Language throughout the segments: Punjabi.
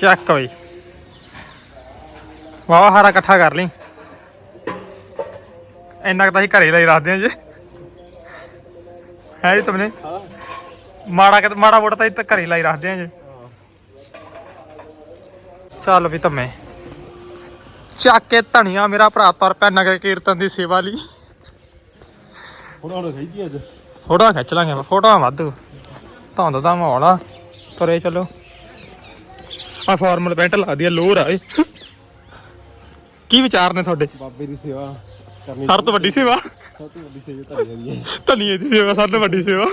ਚੱਕ ਬਈ। ਵਾਵਾ ਹਾਰਾ ਇਕੱਠਾ ਕਰ ਲਈ। ਇੰਨਾ ਕੁ ਤਾਂ ਅਸੀਂ ਘਰੇ ਲਈ ਰੱਖਦੇ ਹਾਂ ਜੀ। ਹੈ ਜੀ ਤੁਮਨੇ? ਮਾੜਾ ਕਿ ਮਾੜਾ ਮੋਟਾ ਤਾਂ ਘਰੇ ਲਈ ਰੱਖਦੇ ਹਾਂ ਜੀ। ਚੱਲ ਵੀ ਤਮੇ ਚੱਕ ਕੇ ਧਣੀਆਂ ਮੇਰਾ ਭਰਾ ਤੁਰ ਪਿਆ ਨਗਰ ਕੀਰਤਨ ਦੀ ਸੇਵਾ ਲਈ ਅੱਜ। ਫੋਟੋਆਂ ਖਿੱਚ ਲਾਂਗੇ ਫੋਟੋਆਂ ਵਾਧੂ। ਧੁੰਦ ਦਾ ਮਾਹੌਲ ਆ। ਤੁਰੇ ਚਲੋ। ਆ ਫਾਰਮਲ ਪੈਂਟ ਲਾ ਦੀ ਲੋਰ ਆ ਇਹ। ਕੀ ਵਿਚਾਰ ਨੇ ਤੁਹਾਡੇ? ਬਾਬੇ ਦੀ ਸੇਵਾ ਕਰਨੀ ਸਰ ਤੋਂ ਵੱਡੀ ਸੇਵਾ? ਸਭ ਤੋਂ ਵੱਡੀ ਸੇਵਾ ਹੈ ਧਨੀਏ ਦੀ ਸੇਵਾ ਸਰ ਤੋਂ ਵੱਡੀ ਸੇਵਾ।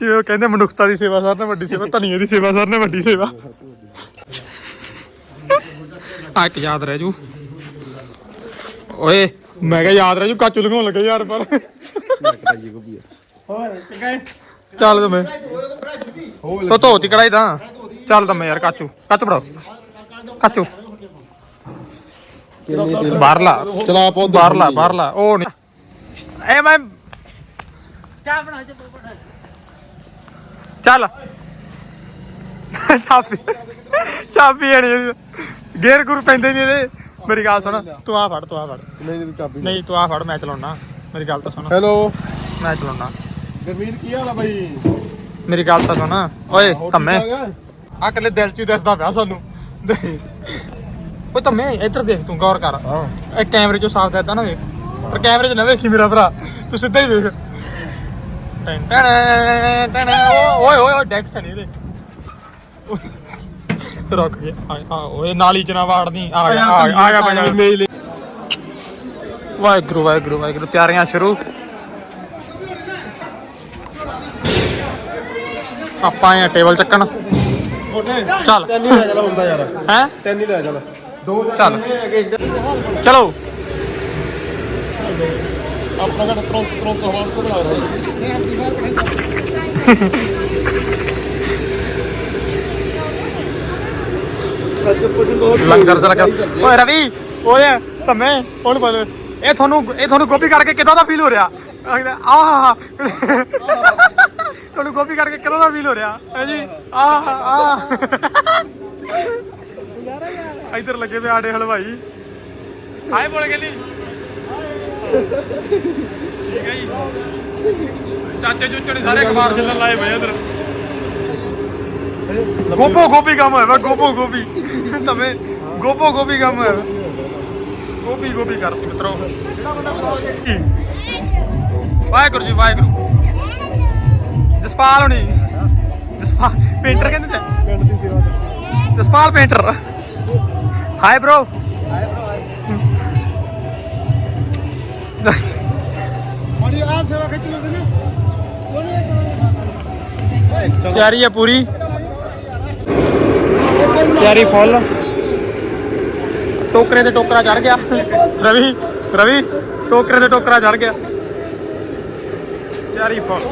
ਜਿਵੇਂ ਉਹ ਕਹਿੰਦੇ ਮਨੁੱਖਤਾ ਦੀ ਸੇਵਾ ਸਰ ਤੋਂ ਵੱਡੀ ਸੇਵਾ ਧਨੀਏ ਦੀ ਸੇਵਾ ਸਰ ਤੋਂ ਵੱਡੀ ਸੇਵਾ। ਆ ਇੱਕ ਯਾਦ ਰਹਿ ਜੂ। ਓਏ ਮੈਂ ਕਿਹਾ ਯਾਦ ਰਹਿ ਜੂ ਕਾਚੂ ਲਗਾਉਣ ਲੱਗੇ ਯਾਰ ਪਰ। ਵੀ ਹੋਰ ਚੰਗਾ ਚੱਲ ਤੂੰ ਹੋ ਤੋ ਧੋਤੀ ਕੜਾਈ ਤਾਂ। ਚੱਲ ਤਾਂ ਮੈਂ ਯਾਰ ਕਾਚੂ। ਕਾਚੂ ਫੜਾਓ। ਕਾਚੂ। ਬਾਹਰਲਾ। ਚਲਾ ਪੌਦ ਬਾਹਰਲਾ ਬਾਹਰਲਾ। ਉਹ ਨਹੀਂ। ਐ ਮੈਂ ਚੱਲ। ਚਾਬੀ ਚਾਬੀ ਅੜੀ ਗੇਰ ਗੁਰ ਪੈਂਦੇ ਨਹੀਂ ਇਹਦੇ। ਮੇਰੀ ਗੱਲ ਸੁਣ ਤੂੰ ਆ ਫੜ ਤੂੰ ਆ ਫੜ। ਨਹੀਂ ਨਹੀਂ ਤੂੰ ਚਾਬੀ ਨਹੀਂ ਤੂੰ ਆ ਫੜ ਮੈਂ ਚਲਾਉਣਾ। ਮੇਰੀ ਗੱਲ ਤਾਂ ਸੁਣ। ਹੈਲੋ ਮੈਂ ਚਲਾਉਣਾ। ਗਰਮੀਤ ਕੀ ਹਾਲ ਆ ਬਾਈ? ਮੇਰੀ ਗੱਲ ਤਾਂ ਸੁਣ। ਓਏ ਧੰਮੇ ਆ? ਕੱਲੇ ਦਿਲ ਚ ਦੱਸਦਾ ਪਿਆ ਸਾਨੂੰ। ਓਏ ਧੰਮੇ ਇੱਧਰ ਦੇਖ ਤੂੰ ਗੌਰ ਕਰ। ਇਹ ਕੈਮਰੇ ਚੋਂ ਸਾਫ਼ ਦੱਸਦਾ ਨਾ ਵੇਖ। ਪਰ ਕੈਮਰੇ 'ਚ ਨਾ ਵੇਖੀ ਮੇਰਾ ਭਰਾ। ਤੂੰ ਸਿੱਧਾ ਹੀ ਵੇਖ। ਟੈਨ ਓ- ਓਏ ਓਏ ਓਏ ਡੈਕਸ ਨਹੀਂ ਇਹਦੇ। ਰੁਕ ਗਿਆ। ਆ ਓਏ ਨਾਲੀ ਚ ਨਾ ਵਾੜਦੀ ਆ ਗਿਆ ਆ ਗਿਆ, ਮੇਲ। ਵਾਹਿਗੁਰੂ ਵਾਹਿਗੁਰੂ ਵਾਹਿਗੁਰੂ। ਤਿਆਰੀਆਂ ਸ਼ੁਰੂ। ਆਪਾਂ ਆਏ ਆ ਟੇਬਲ ਚੱਕਣ। ਚੱਲ। ਤਿੰਨ ਹੀ ਲੈ ਚੱਲ ਹੁੰਦਾ ਯਾਰ। ਹੈ? ਤਿੰਨ ਹੀ ਲੈ ਚੱਲ। ਦੋ ਚੱਲ। ਹੈਗੇ ਇੱਕ ਚਲੋ। ਆਪਣਾ ਘਰ ਤੁਰੰਤ ਤੁਰੰਤ ਹਵਾਨ ਤੋਂ ਬਣਾ ਰਿਹਾ ਲੰਗਰ ਦਾ ਲੱਗਾ ਓਏ ਰਵੀ ਓਏ ਤਮੇ ਹੁਣ ਬੋਲ। ਇਹ ਤੁਹਾਨੂੰ ਇਹ ਤੁਹਾਨੂੰ ਗੋਪੀ ਕੱਢ ਕੇ ਕਿਦਾਂ ਦਾ ਫੀਲ ਹੋ ਰਿਹਾ? ਆਹ। ਤੁਹਾਨੂੰ ਗੋਪੀ ਕੱਢ ਕੇ ਦਾ ਫੀਲ ਹੋ ਰਿਹਾ? ਹੈ ਜੀ? ਆਹ ਆਹ ਇੱਧਰ ਲੱਗੇ ਵੇ ਆੜੇ ਹਲਵਾਈ। ਹਾਏ ਬੋਲ ਕੇ ਨਹੀਂ ਠੀਕ ਹੈ ਜੀ। ਚਾਚੇ ਚੂਚੇ ਸਾਰੇ ਅਖਬਾਰ ਚੱਲਣ ਲਾਏ ਪਏ ਇਧਰ। ਗੋਪੋ ਗੋਪੀ ਕੰਮ ਹੈ ਵਾ, ਗੋਪੋ ਗੋਪੀ। ਤਮੇ ਗੋਪੋ ਗੋਪੀ ਕੰਮ ਹੋਇਆ ਗੋਪੀ ਗੋਪੀ ਕਰਤੀ ਮਿੱਤਰੋ। ਜੀ। ਵਾਹਿਗੁਰੂ ਜੀ, ਵਾਹਿਗੁਰੂ। ਜਸਪਾਲ ਹੋਣੀ। ਜਸਪਾਲ ਪੇਂਟਰ ਕਹਿੰਦੇ ਤੇ। ਪਿੰਡ ਦੀ ਸੇਵਾ ਤੇ ਜਸਪਾਲ ਪੇਂਟਰ ਹਾਈ ਬ్రో ਮਾੜੀ ਆ ਸੇਵਾ ਖਿੱਚ ਲੈਂਦੇ ਨੇ ਤਿਆਰੀ ਹੈ ਪੂਰੀ। ਤਿਆਰੀ ਫੁੱਲ। ਟੋਕਰੇ ਤੇ ਟੋਕਰਾ ਚੜ ਗਿਆ। ਰਵੀ ਰਵੀ ਟੋਕਰੇ ਤੇ ਟੋਕਰਾ ਚੜ ਗਿਆ। ਤਿਆਰੀ ਫੁੱਲ।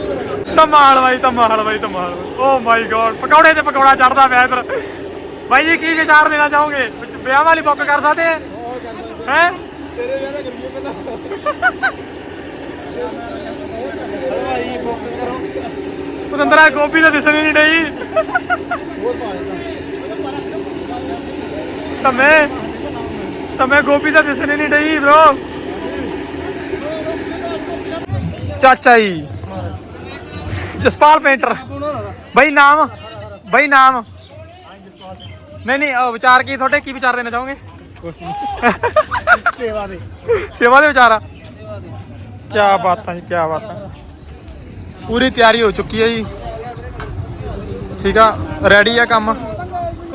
ਧਮਾਲ ਬਾਈ ਧਮਾਲ ਬਾਈ ਧਮਾਲ ਓ ਮਾਈ ਗॉड ਪਕੌੜੇ ਤੇ ਪਕੌੜਾ ਚੜਦਾ ਪਿਆ ਇਧਰ। ਬਾਈ ਜੀ, ਕੀ ਵਿਚਾਰ ਦੇਣਾ ਚਾਹੋਗੇ? ਵਿੱਚ ਵਿਆਹ ਵਾਲੀ ਬੁੱਕ ਕਰ ਸਕਦੇ ਹੈ ਹੈ? ਤੇਰੇ ਵਿਆਹ ਦਾ ਗਰਮੀ ਕਹਿੰਦਾ ਹਲਵਾਈ ਬੁੱਕ ਕਰੋ ਪਤੰਦਰਾ, ਗੋਭੀ ਤਾਂ ਦਿਸਣੀ ਨਹੀਂ ਡਈ। ਤਮੇ ਤਮੇ ਗੋਭੀ ਤਾਂ ਦਿਸਣੀ ਨਹੀਂ ਡਈ ਬ్రో ਚਾਚਾ ਜੀ। ਜਸਪਾਲ ਪੇਂਟਰ ਬਈ ਨਾਮ ਬਈ ਨਾਮ ਨਹੀਂ ਨਹੀਂ ਉਹ ਵਿਚਾਰ ਕੀ ਤੁਹਾਡੇ ਕੀ ਵਿਚਾਰ ਦੇਣਾ ਚਾਹੋਗੇ ਸੇਵਾ ਦੇ ਸੇਵਾ ਦੇ ਵਿਚਾਰ ਆ ਕੀ ਬਾਤਾਂ ਜੀ ਕੀ ਬਾਤਾਂ ਪੂਰੀ ਤਿਆਰੀ ਹੋ ਚੁੱਕੀ ਹੈ ਜੀ ਠੀਕ ਆ ਰੈਡੀ ਆ ਕੰਮ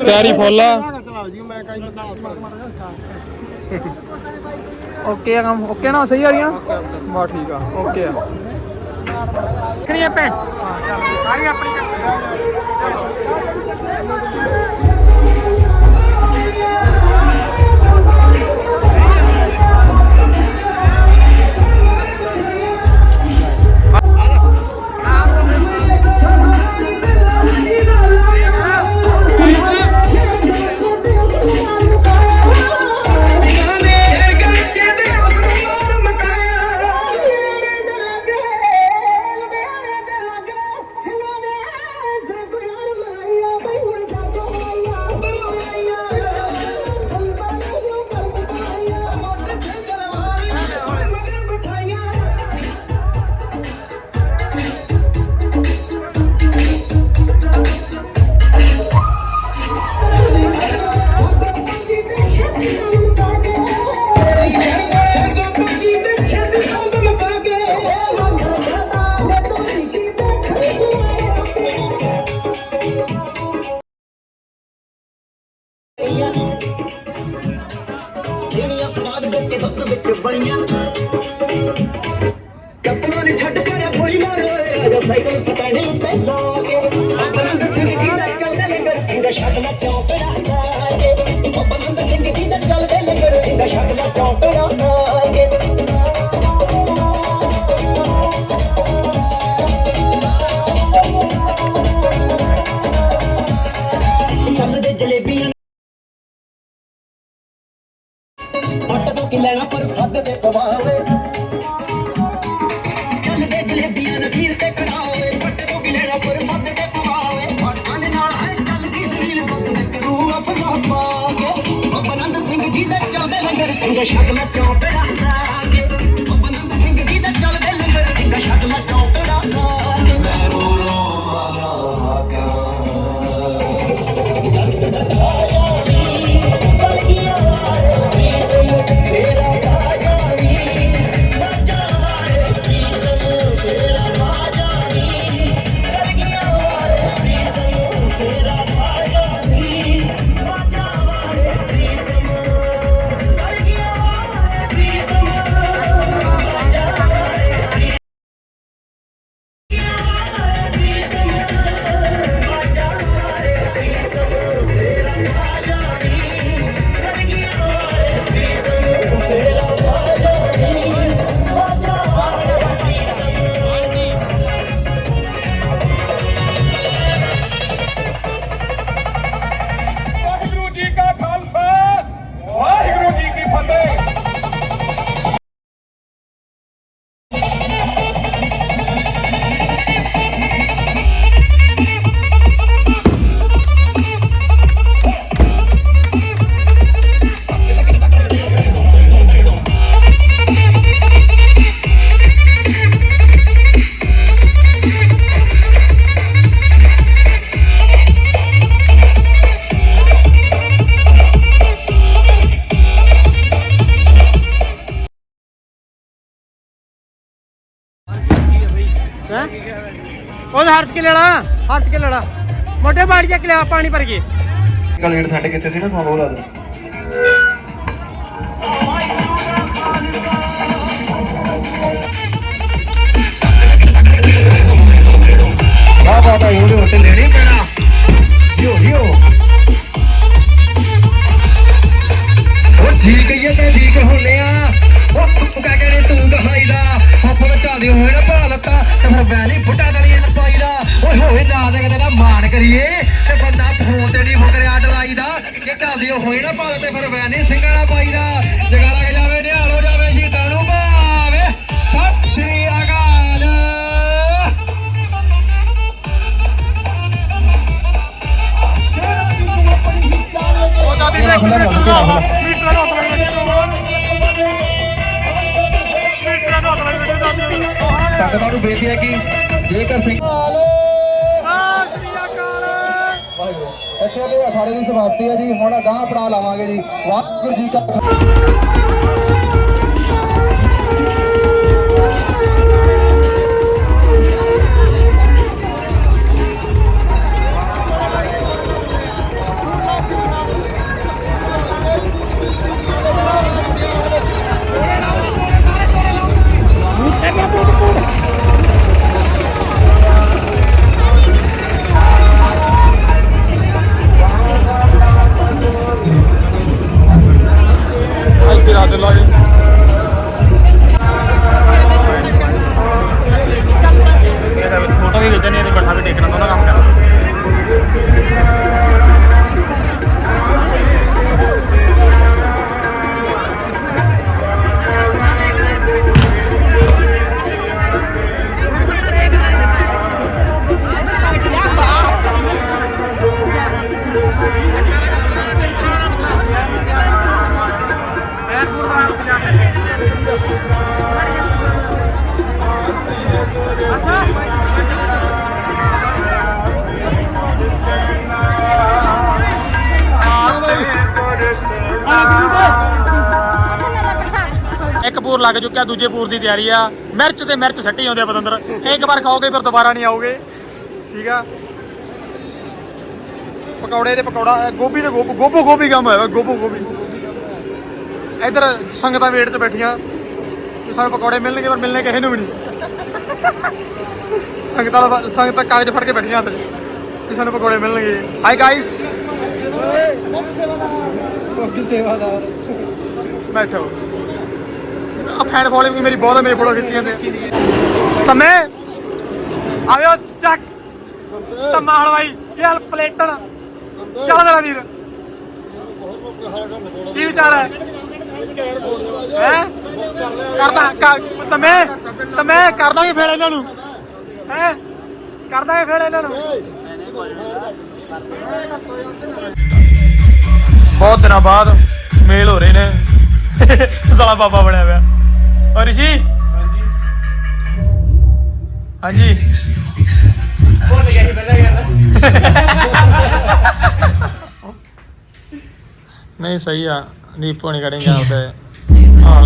ਤਿਆਰੀ ਫੁੱਲ ਆ ਚਲਾ ਜੀ ਮੈਂ ਕਈ ਬੰਦਾ ਓਕੇ ਆ ਕੰਮ ਓਕੇ ਨਾ ਸਹੀ ਆ ਰਹੀਆਂ ਬਾ ਠੀਕ ਆ ਓਕੇ ਆ ਕਿਹੜੀਆਂ ਭੈਣ? ਸਾਰੀਆਂ ਆਪਣੀਆਂ। ਲੰਗਰ ਸਿੰਘ ਲੰਗਰ ਸਿੰਘ ਸ਼ਕਲ ਚੌਂਟੜਾ ਲਾ ਉਹ ਹਰਚ ਕੇ ਲੈਣਾ ਹਰਚ ਕੇ ਲੈਣਾ ਮੋਟੇ ਬਾੜੀ ਚੱਕ ਲਿਆ ਪਾਣੀ ਭਰ ਕੇ। ਕਲੇਟ ਛੱਡ ਕਿੱਥੇ ਸੀ ਨਾ, ਸੌਂ ਬੋਲਾ ਦੇ ਵਾਹ ਬਾਤ ਹੈ ਉਹਦੇ ਉੱਤੇ ਲੈਣੀ ਪੈਣਾ। ਲਿਓ ਲਿਓ ਉਹ? ਠੀਕ ਹੀ ਹੈ ਤੇ ਠੀਕ ਹੁੰਨੇ ਆ। ਉਹ ਤੂੰ ਕਹਿ ਕਰੀਏ ਤੇ ਬੰਦਾ ਫੋਨ ਤੇ ਨਹੀਂ ਫੁਕਰਿਆ ਡਲਾਈ ਦਾ ਕਿ ਚੱਲਦੇ ਹੋਏ ਨਾ ਭਾ ਤੇ ਫਿਰ ਵੈ ਨਹੀਂ ਸਿੰਘਾਣਾ ਪਾਈ ਦਾ ਜਗਾਰਾ ਜਾਵੇ ਨਿਹਾਲ ਹੋ ਜਾਵੇ ਸ਼ੀਤਾਂ ਨੂੰ ਭਾਵੇ ਸਤਿ ਸ੍ਰੀ ਅਕਾਲ ਉਹ ਦਾਦੀ ਦੇ ਮੀਟਰ ਦਾ ਮੀਟਰ ਦਾ ਹੱਥ ਲੱਗ ਗਿਆ ਮੀਟਰ ਦਾ ਹੱਥ ਲੱਗ ਗਿਆ ਦਾਦੀ ਸੰਗਤਾਂ ਨੂੰ ਬੇਨਤੀ ਹੈ ਕਿ ਜੇਕਰ ਸਿੰਘ ਇੱਥੇ ਵੀ ਅਖਾੜੇ ਦੀ ਸਮਾਪਤੀ ਹੈ ਜੀ। ਹੁਣ ਅਗਾਹ ਪੜਾ ਲਾਵਾਂਗੇ ਜੀ। ਵਾਹਿਗੁਰੂ ਜੀ ਕਾ ਪੂਰ ਲੱਗ ਚੁੱਕਿਆ ਦੂਜੇ ਪੂਰ ਦੀ ਤਿਆਰੀ ਆ। ਮਿਰਚ ਤੇ ਮਿਰਚ ਸੱਟੀ ਆਉਂਦੇ ਆ ਪਤੰਦਰ। ਇੱਕ ਵਾਰ ਖਾਓਗੇ ਫਿਰ ਦੁਬਾਰਾ ਨਹੀਂ ਆਓਗੇ। ਠੀਕ ਆ? ਪਕੌੜੇ ਦੇ ਪਕੌੜਾ ਗੋਭੀ ਦੇ ਗੋਭੋ ਗੋਭੋ ਗੋਭੀ ਕੰਮ ਹੋਇਆ ਗੋਭੋ ਗੋਭੀ। ਇਧਰ ਸੰਗਤਾਂ ਵੇਟ 'ਚ ਬੈਠੀਆਂ। ਸਾਨੂੰ ਪਕੌੜੇ ਮਿਲਣਗੇ ਪਰ ਮਿਲਣੇ ਕਿਸੇ ਨੂੰ ਵੀ ਨਹੀਂ। ਸੰਗਤਾਂ ਦਾ- ਸੰਗਤਾਂ ਕਾਗਜ਼ ਫੜ ਕੇ ਬੈਠੀਆਂ ਹੱਥ 'ਚ ਕਿ ਸਾਨੂੰ ਪਕੌੜੇ ਮਿਲਣਗੇ। ਹਾਈ ਗਾਇਸ ਬੈਠੋ ਆ। ਫੈਨ ਫੋਲੋਇੰਗ ਮੇਰੀ ਬਹੁਤ ਹੈ ਮੇਰੇ ਫੋਟੋ ਖਿੱਚੀਆਂ ਤੇ। ਤਮੇ ਆਇਓ ਚੱਕ। ਤਮਾ ਹਲਵਾਈ ਚੱਲ ਪਲੇਟਣ। ਚੱਲ ਮੇਰਾ ਵੀਰ। ਕੀ ਵਿਚਾਰ ਹੈ? ਹੈ? ਕਰਦਾ ਤਮੇ ਤਮੇ, ਕਰਦਾ ਫੇਰ ਇਹਨਾਂ ਨੂੰ। ਹੈ? ਕਰਦਾ ਫੇਰ ਇਹਨਾਂ ਨੂੰ। ਬਹੁਤ ਦਿਨਾਂ ਬਾਅਦ ਮੇਲ ਹੋ ਰਹੇ ਨੇ। ਸਾਲਾ ਬਾਬਾ ਬਣਿਆ ਪਿਆ। ਔਰ ਰਿਸ਼ੀ? ਹਾਂਜੀ। ਨਹੀਂ ਸਹੀ ਆ। ਦੀਪ ਹੋਣੀ ਕੜੇਗਾ ਉਹਦੇ ਹਾਂ।